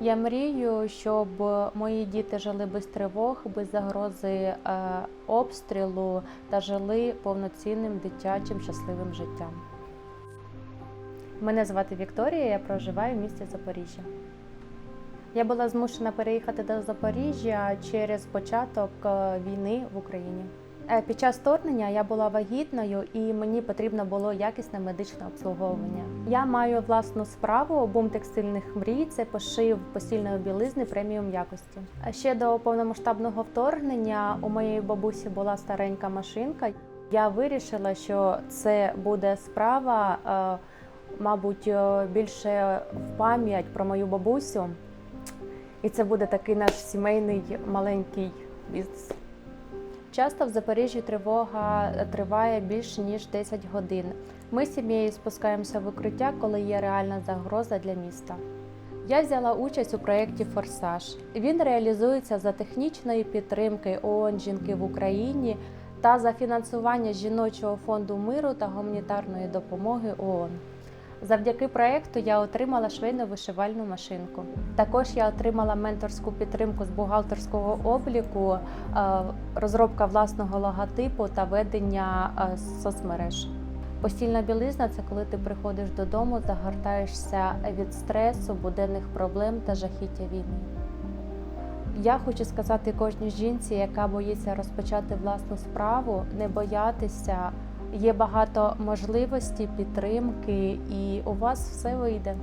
Я мрію, щоб мої діти жили без тривог, без загрози е, обстрілу та жили повноцінним дитячим щасливим життям. Мене звати Вікторія, я проживаю в місті Запоріжжя. Я була змушена переїхати до Запоріжжя через початок е, війни в Україні. Е, Під час вторгнення я була вагітною і мені потрібно було якісне медичне обслуговування. Я маю власну справу бум текстильних мрій. Це пошив постільної білизни преміум якості. Ще до повномасштабного вторгнення у моєї бабусі була старенька машинка. Я вирішила, що це буде справа, е, мабуть, е, більше в пам'ять про мою бабусю. І це буде такий наш сімейний маленький бізнес. Часто в Запоріжжі тривога триває більше ніж 10 годин. Ми з сім'єю спускаємося в укриття, коли є реальна загроза для міста. Я взяла участь у проєкті Форсаж. Він реалізується за технічної підтримки ООН «Жінки в Україні та за фінансування жіночого фонду миру та гуманітарної допомоги ООН. Завдяки проєкту я отримала швейно вишивальну машинку. Також я отримала менторську підтримку з бухгалтерського обліку, е, розробка власного логотипу та ведення е, соцмереж. Постільна білизна це коли ти приходиш додому, загортаєшся від стресу, буденних проблем та жахіття війни. Я хочу сказати кожній жінці, яка боїться розпочати власну справу, не боятися. Є багато можливостей, підтримки, і у вас все вийде.